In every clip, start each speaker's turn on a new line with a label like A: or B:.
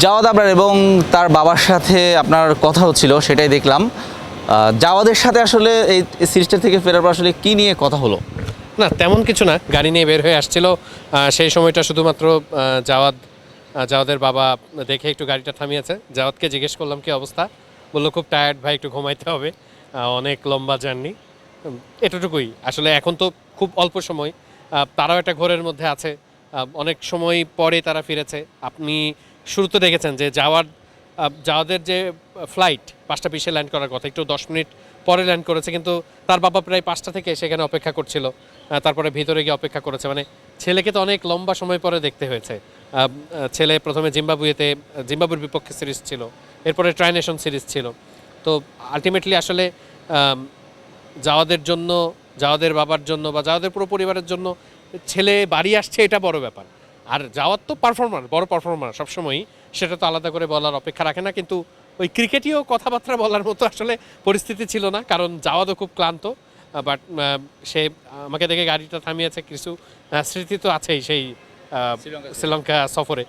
A: Javad Abrar এবং তার বাবার সাথে আপনার কথা হচ্ছিল, সেটাই দেখলাম। জাওয়াদের সাথে আসলে এই সিরিজটা থেকে ফেরার পর আসলে কী নিয়ে কথা হলো?
B: না, তেমন কিছু না। গাড়ি নিয়ে বের হয়ে আসছিল। সেই সময়টা শুধুমাত্র জাওয়াদ জাওয়াদের বাবা দেখে একটু গাড়িটা থামিয়েছে। জাওয়াদকে জিজ্ঞেস করলাম, কি অবস্থা? বলল, খুব টায়ার্ড ভাই, একটু ঘুমাইতে হবে। অনেক লম্বা জার্নি। এতটুকুই। আসলে এখন তো খুব অল্প সময়। তারাও একটা ঘোরের মধ্যে আছে। অনেক সময় পরে তারা ফিরেছে। আপনি শুরুতে দেখেছেন যে যাওয়ার যাওয়াদের যে ফ্লাইট পাঁচটা বিশে ল্যান্ড করার কথা, একটু দশ মিনিট পরে ল্যান্ড করেছে, কিন্তু তার বাবা প্রায় পাঁচটা থেকে সেখানে অপেক্ষা করছিল তারপরে ভিতরে গিয়ে অপেক্ষা করেছে। মানে ছেলেকে তো অনেক লম্বা সময় পরে দেখতে হয়েছে। ছেলে প্রথমে জিম্বাবুয়েতে জিম্বাবুর বিপক্ষে সিরিজ ছিল, এরপরে ট্রাইনেশন সিরিজ ছিল। তো আলটিমেটলি আসলে যাওয়াদের জন্য, যাওয়াদের বাবার জন্য বা যাওয়াদের পুরো পরিবারের জন্য ছেলে বাড়ি আসছে, এটা বড় ব্যাপার। আর যাওয়ার তো পারফর্মার বড় পারফর্মার সবসময়ই সেটা তো আলাদা করে বলার অপেক্ষা রাখে না কিন্তু ওই ক্রিকেটীয় কথাবার্তা বলার মতো আসলে পরিস্থিতি ছিল না কারণ যাওয়া তো খুব ক্লান্ত বাট সে আমাকে দেখে গাড়িটা থামিয়েছে কিছু স্মৃতি তো আছেই সেই শ্রীলঙ্কা সফরে।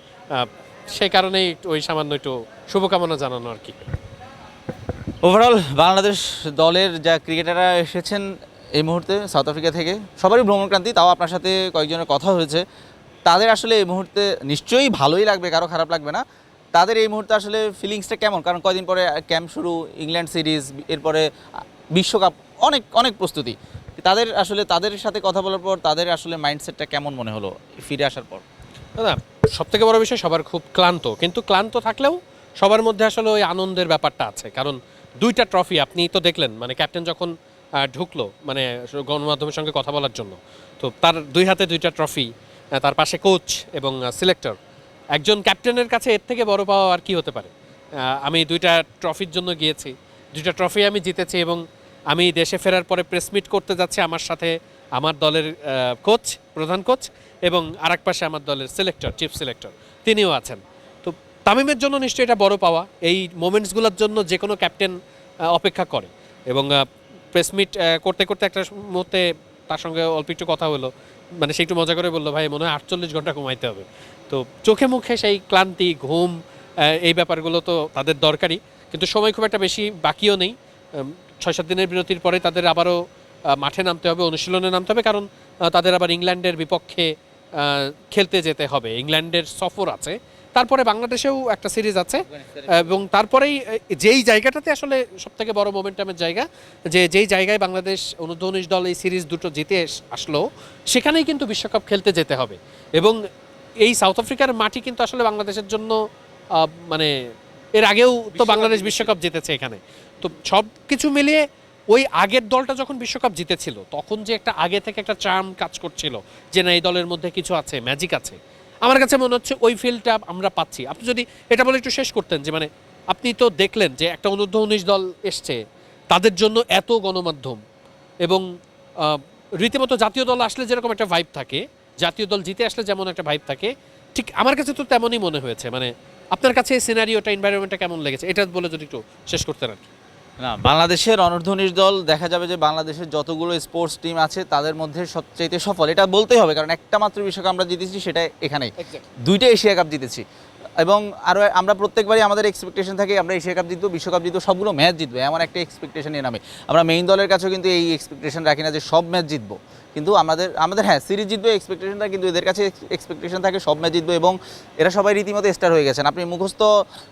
B: সেই কারণেই ওই সামান্য একটু শুভকামনা জানানো আর কি।
A: ওভারঅল বাংলাদেশ দলের যা ক্রিকেটাররা এসেছেন এই মুহূর্তে সাউথ আফ্রিকা থেকে সবারই ভ্রমণক্রান্তি তাও আপনার সাথে কয়েকজনের কথা হয়েছে। তাদের আসলে এই মুহূর্তে নিশ্চয়ই ভালোই লাগবে, কারও খারাপ লাগবে না। তাদের এই মুহূর্তে আসলে ফিলিংসটা কেমন? কারণ কয়দিন পরে ক্যাম্প শুরু ইংল্যান্ড সিরিজ এরপরে বিশ্বকাপ, অনেক অনেক প্রস্তুতি। তাদের আসলে, তাদের সাথে কথা বলার পর তাদের আসলে মাইন্ডসেটটা কেমন মনে হলো ফিরে আসার পর?
B: না সব থেকে বড় বিষয়, সবার খুব ক্লান্ত। কিন্তু ক্লান্ত থাকলেও সবার মধ্যে আসলে ওই আনন্দের ব্যাপারটা আছে। কারণ দুইটা ট্রফি আপনি তো দেখলেন মানে ক্যাপ্টেন যখন ঢুকলো মানে গণমাধ্যমের সঙ্গে কথা বলার জন্য, তো তার দুই হাতে দুইটা ট্রফি তার পাশে কোচ এবং সিলেক্টর একজন ক্যাপ্টেনের কাছে এর থেকে বড় পাওয়া আর কি হতে পারে? আমি দুইটা ট্রফির জন্য গিয়েছি। দুইটা ট্রফি আমি জিতেছি এবং আমি দেশে ফেরার পরে প্রেস মিট করতে যাচ্ছি আমার সাথে আমার দলের কোচ প্রধান কোচ এবং আরেক পাশে আমার দলের সিলেক্টর চিফ সিলেক্টর তিনিও আছেন। তো তামিমের জন্য নিশ্চয়ই এটা বড় পাওয়া। এই মোমেন্টসগুলোর জন্য যে কোনো ক্যাপ্টেন অপেক্ষা করে। এবং প্রেস মিট করতে করতে একটা মুহূর্তে তার সঙ্গে অল্প একটু কথা হলো। মানে সে একটু মজা করে বলল, ভাই, মনে হয় আটচল্লিশ ঘণ্টা ঘুমাইতে হবে। তো চোখে মুখে সেই ক্লান্তি, ঘুম এই ব্যাপারগুলো তো তাদের দরকারই। কিন্তু সময় খুব একটা বেশি বাকিও নেই। ছয় সাত দিনের বিরতির পরে তাদের আবারও মাঠে নামতে হবে, অনুশীলনে নামতে হবে। কারণ তাদের আবার ইংল্যান্ডের বিপক্ষে খেলতে যেতে হবে। ইংল্যান্ডের সফর আছে। তারপরে বাংলাদেশেও একটা সিরিজ আছে এবং তারপরেই যেই জায়গাটাতে আসলে সবথেকে বড় মোমেন্টামের জায়গা যে যেই জায়গায় বাংলাদেশ উনিশ দল এই সিরিজ দুটো জিতে আসলো সেখানেই কিন্তু বিশ্বকাপ খেলতে যেতে হবে। এবং এই সাউথ আফ্রিকার মাটি কিন্তু আসলে বাংলাদেশের জন্য মানে এর আগেও তো বাংলাদেশ বিশ্বকাপ জিতেছে এখানে। তো সব কিছু মিলিয়ে ওই আগের দলটা যখন বিশ্বকাপ জিতেছিল তখন যে একটা আগে থেকে একটা চার্ম কাজ করছিল যে না এই দলের মধ্যে কিছু আছে ম্যাজিক আছে আমার কাছে মনে হচ্ছে ওই ফিলটা আমরা পাচ্ছি। আপনি যদি এটা বলে একটু শেষ করতেন যে মানে আপনি তো দেখলেন যে একটা অনূর্ধ্ব উনিশ দল এসছে, তাদের জন্য এত গণমাধ্যম এবং রীতিমতো জাতীয় দল আসলে যেরকম একটা ভাইব থাকে, জাতীয় দল জিতে আসলে যেমন একটা ভাইব থাকে, ঠিক আমার কাছে তো তেমনই মনে হয়েছে। মানে আপনার কাছে এই সিনারিওটা এনভায়রনমেন্টটা কেমন লেগেছে? এটা বলে যদি একটু শেষ করতেন আর
A: না বাংলাদেশের অনূর্ধ্ব দল দেখা যাবে যে বাংলাদেশের যতগুলো স্পোর্টস টিম আছে তাদের মধ্যে সবচাইতে সফল। এটা বলতেই হবে কারণ একটা মাত্র বিশ্বকাপ আমরা জিতেছি সেটা এখানেই। দুইটা এশিয়া কাপ জিতেছি। এবং আরও আমরা প্রত্যেকবারই আমাদের এক্সপেকটেশন থাকে আমরা এশিয়া কাপ জিতবো বিশ্বকাপ জিতবো সবগুলো ম্যাচ জিতবো এমন একটা এক্সপেকটেশন এ নামে। আমরা মেইন দলের কাছেও কিন্তু এই এক্সপেকটেশন রাখি না যে সব ম্যাচ জিতবো। কিন্তু আমাদের আমাদের হ্যাঁ সিরিজ জিতবো এক্সপেকটেশনটা কিন্তু এদের কাছে এক্সপেকটেশন থাকে সব ম্যাচ জিতবো এবং এরা সবাই রীতিমতো স্টার হয়ে গেছেন। আপনি মুখস্থ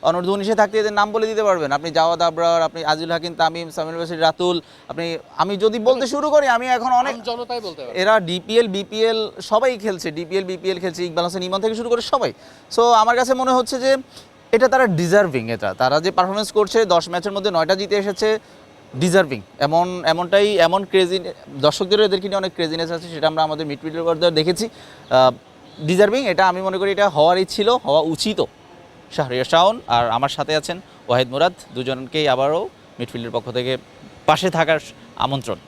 A: অনূর্ধ্ব উনিশে থাকতে এদের নাম বলে দিতে পারবেন। আপনি জাওয়াদ আবরার আপনি আজিল হাকিম তামিম সামিল বাসির রাতুল আপনি আমি যদি বলতে শুরু করি আমি এখন অনেক
B: জনতাই বলতে পারে।
A: এরা ডিপিএল বিপিএল সবাই খেলছে। ডিপিএল বিপিএল খেলছে ইকবাল হোসেন ইমন থেকে শুরু করে সবাই। সো আমার কাছে মনে হচ্ছে যে এটা তারা ডিজার্ভিং এটা। তারা যে পারফরমেন্স করছে দশ ম্যাচের মধ্যে নয়টা জিতে এসেছে ডিজার্ভিং এমন, এমনটাই, এমন ক্রেজি দর্শকদেরও এদেরকে নিয়ে অনেক ক্রেজিনেস আছে, সেটা আমরা আমাদের মিডফিল্ডার দেখেছি। ডিজার্ভিং এটা আমি মনে করি এটা হওয়ারই ছিল হওয়া উচিতও। শাহরিয়া শাওন আর আমার সাথে আছেন ওয়াহিদ মুরাদ, দুজনকেই আবারও মিডফিল্ডের পক্ষ থেকে পাশে থাকার আমন্ত্রণ।